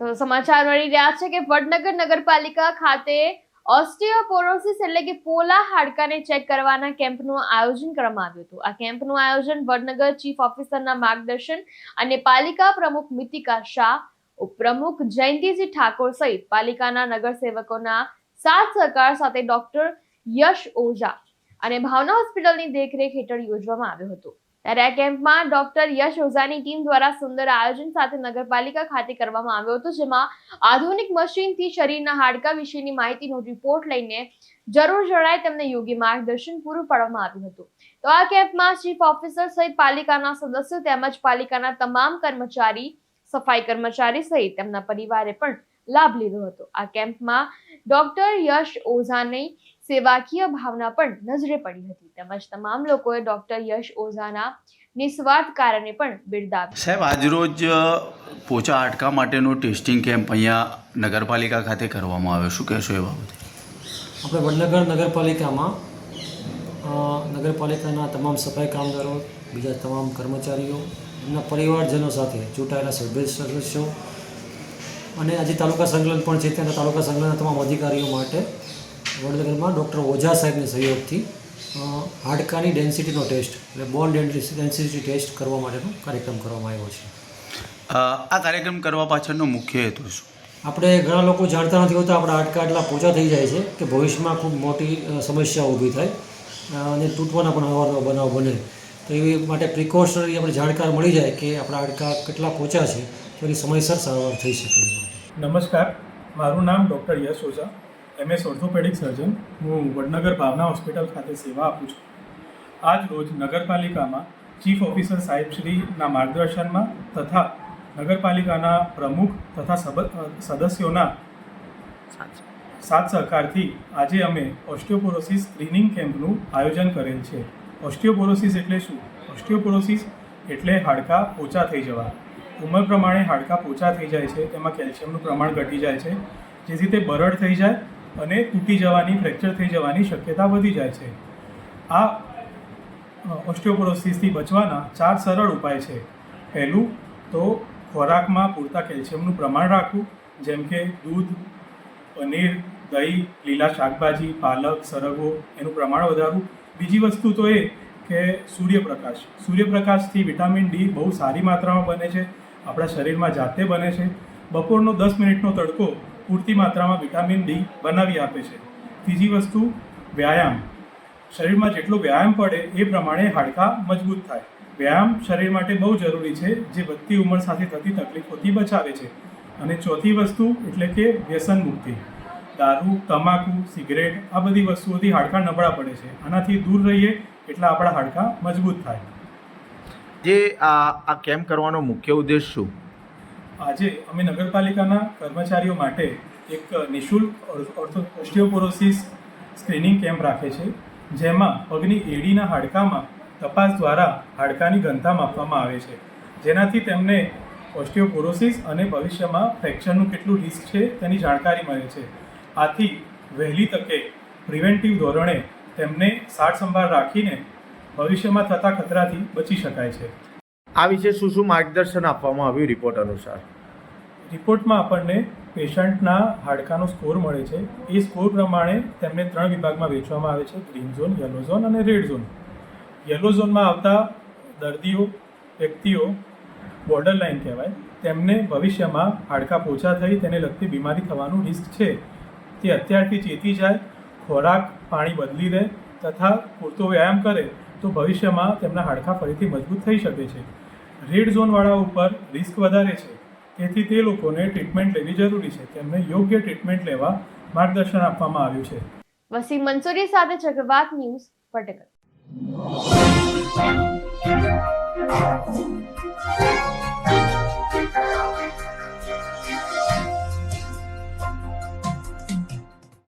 તો સમાચાર મળી રહ્યા છે કે વડનગર નગરપાલિકા ખાતે ઓસ્ટિયોપોરોસિસ એટલે કે પોલા હાડકાને ચેક કરવાના કેમ્પનું આયોજન કરવામાં આવ્યું હતું. આ કેમ્પનું આયોજન વડનગર ચીફ ઓફિસરના માર્ગદર્શન અને પાલિકા પ્રમુખ મિતિકા શાહ, ઉપપ્રમુખ જયંતિજી ઠાકોર સહિત પાલિકાના નગરસેવકોના સાથ સહકાર સાથે ડોક્ટર યશ ઓઝા અને ભાવના હોસ્પિટલની દેખરેખ હેઠળ યોજવામાં આવ્યું હતું. ત્યારે આ કેમ્પમાં ડોક્ટર યશ ઓઝાની ટીમ દ્વારા સુંદર આયોજન સાથે નગરપાલિકા ખાતે કરવામાં આવ્યો હતો, જેમાં આધુનિક મશીનથી શરીરના હાડકા વિશેની માહિતીનો રિપોર્ટ લઈને જરૂર જણાય તેમને યોગ્ય માર્ગદર્શન પૂરું પાડવામાં આવ્યું હતું. તો આ કેમ્પમાં ચીફ ઓફિસર સહિત પાલિકાના સદસ્યો તેમજ પાલિકાના તમામ કર્મચારી, સફાઈ કર્મચારી સહિત તેમના પરિવારે પણ લાભ લીધો હતો. આ કેમ્પમાં ડોક્ટર યશ ઓઝાની સેવાકીય ભાવના પણ નજરે પડી હતી. તેમજ તમામ લોકોએ ડોક્ટર યશ ઓઝાના નિસ્વાર્થ કારણે પણ બિરદાવ્યું. સાહેબ આજરોજ પોચા હાડકા માટેનો ટેસ્ટિંગ કેમ્પ અહીંયા નગરપાલિકા ખાતે કરવામાં આવ્યો. શું કહેશો એ બાબતે? આપણે વડનગર નગરપાલિકામાં નગરપાલિકાના તમામ સફાઈ કામદારો બીજા તમામ કર્મચારીઓ એમના પરિવારજનો સાથે ચૂંટાયેલા સભ્ય સદસ્યો અને આજે તાલુકા સંકલન પણ છે. ત્યાંના તાલુકા સંકલનના તમામ અધિકારીઓ માટે વડનગરમાં ડૉક્ટર ઓઝા સાહેબના સહયોગથી હાડકાની ડેન્સિટીનો ટેસ્ટ એટલે બોન ડેન્સિટી ટેસ્ટ કરવા માટેનો કાર્યક્રમ કરવામાં આવ્યો છે. આ કાર્યક્રમ કરવા પાછળનો મુખ્ય હેતુ શું? આપણે ઘણા લોકો જાણતા નથી હોતા આપણા હાડકા એટલા પોચા થઈ જાય છે કે ભવિષ્યમાં ખૂબ મોટી સમસ્યા ઊભી થાય અને તૂટવાના પણ અવારનવાર બનાવ બને. તો એવી માટે પ્રિકોશનરી આપણે જાણકાર મળી જાય કે આપણા હાડકા કેટલા પોચા છે તો એની સમયસર સારવાર થઈ શકે નમસ્કાર મારું નામ doctor Yash Ojha. MS orthopaedic surgeon હું વડનગર ભાવના હોસ્પિટલ ખાતે સેવા આપું છું. આજ રોજ નગરપાલિકામાં ચીફ ઓફિસર સાહેબશ્રીના માર્ગદર્શનમાં તથા નગરપાલિકાના પ્રમુખ તથા સદસ્યોના સાથ સહકારથી આજે અમે ઓસ્ટિયોપોરોસિસ સ્ક્રીનિંગ કેમ્પનું આયોજન કરેલ છે. ઓસ્ટિયોપોરોસિસ એટલે શું? ઓસ્ટિયોપોરોસિસ એટલે હાડકાં પોચા થઈ જવા. ઉંમર પ્રમાણે હાડકાં પોચા થઈ જાય છે, તેમાં કેલ્શિયમનું પ્રમાણ ઘટી જાય છે. જેથી તે બરડ થઈ જાય અને તૂટી જવાની, ફ્રેક્ચર થઈ જવાની શક્યતા વધી જાય છે. આ ઓસ્ટિયોપોરોસિસથી બચવાના ચાર સરળ ઉપાય છે. પહેલું તો ખોરાકમાં પૂરતા કેલ્શિયમનું પ્રમાણ રાખવું, જેમ કે દૂધ, પનીર, દહીં, લીલા શાકભાજી, પાલક, સરગવો, એનું પ્રમાણ વધારવું. બીજી વસ્તુ તો એ કે સૂર્યપ્રકાશ. સૂર્યપ્રકાશથી વિટામિન ડી બહુ સારી માત્રામાં બને છે. આપણા શરીરમાં જાતે બને છે. બપોરનો દસ મિનિટનો તડકો પૂરતી માત્રામાં વિટામિન ડી બનાવી આપે છે. ત્રીજી વસ્તુ, વ્યાયામ. શરીરમાં જેટલો વ્યાયામ પડે એ પ્રમાણે હાડકાં મજબૂત થાય. વ્યાયામ શરીર માટે બહુ જરૂરી છે, જે વધતી ઉંમર સાથે થતી તકલીફોથી બચાવે છે. અને ચોથી વસ્તુ, એટલે કે વ્યસન મુક્તિ. દારૂ, તમાકુ, સિગરેટ, આ બધી વસ્તુઓથી હાડકાં નબળા પડે છે. આનાથી દૂર રહીએ એટલે આપણા હાડકાં મજબૂત થાય. જે આ આ કેમ્પ કરવાનો મુખ્ય ઉદ્દેશ શું? આજે અમે નગરપાલિકાના કર્મચારીઓ માટે એક નિઃશુલ્ક ઓસ્ટિયોપોરોસિસ સ્ક્રીનિંગ કેમ્પ રાખે છે, જેમાં પગની એડીના હાડકામાં તપાસ દ્વારા હાડકાની ઘનતા માપવામાં આવે છે. જેનાથી તેમને ઓસ્ટિયોપોરોસિસ અને ભવિષ્યમાં ફ્રેક્ચરનું કેટલું રિસ્ક છે તેની જાણકારી મળે છે. આથી વહેલી તકે પ્રિવેન્ટિવ ધોરણે તેમને સાર સંભાળ રાખીને ભવિષ્યમાં થતા ખતરાથી બચી શકાય છે. આ વિશે શું શું માર્ગદર્શન આપવામાં આવ્યું રિપોર્ટ અનુસાર? રિપોર્ટમાં આપણને પેશન્ટના હાડકાનો સ્કોર મળે છે. એ સ્કોર પ્રમાણે તેમને ત્રણ વિભાગમાં વેચવામાં આવે છે. ગ્રીન ઝોન યલો ઝોન અને રેડ ઝોન યલો ઝોનમાં આવતા દર્દીઓ, વ્યક્તિઓ બોર્ડર લાઇન કહેવાય, તેમને ભવિષ્યમાં હાડકાં પોચા થઈ તેને લગતી બીમારી થવાનું રિસ્ક છે. તે અત્યારથી ચેતી જાય, ખોરાક, પાણી બદલી લે તથા પૂરતો વ્યાયામ કરે તો ભવિષ્યમાં તેમના હાડકાં ફરીથી મજબૂત થઈ શકે છે. રેડ ઝોનવાળા ઉપર રિસ્ક વધારે છે. તેથી તે લોકોને ટ્રીટમેન્ટ લેવી જરૂરી છે. તેમને યોગ્ય ટ્રીટમેન્ટ લેવા માર્ગદર્શન આપવામાં આવ્યું છે. વસીમ મંસૂરી સાથે ચક્રવાત ન્યૂઝ પટકલ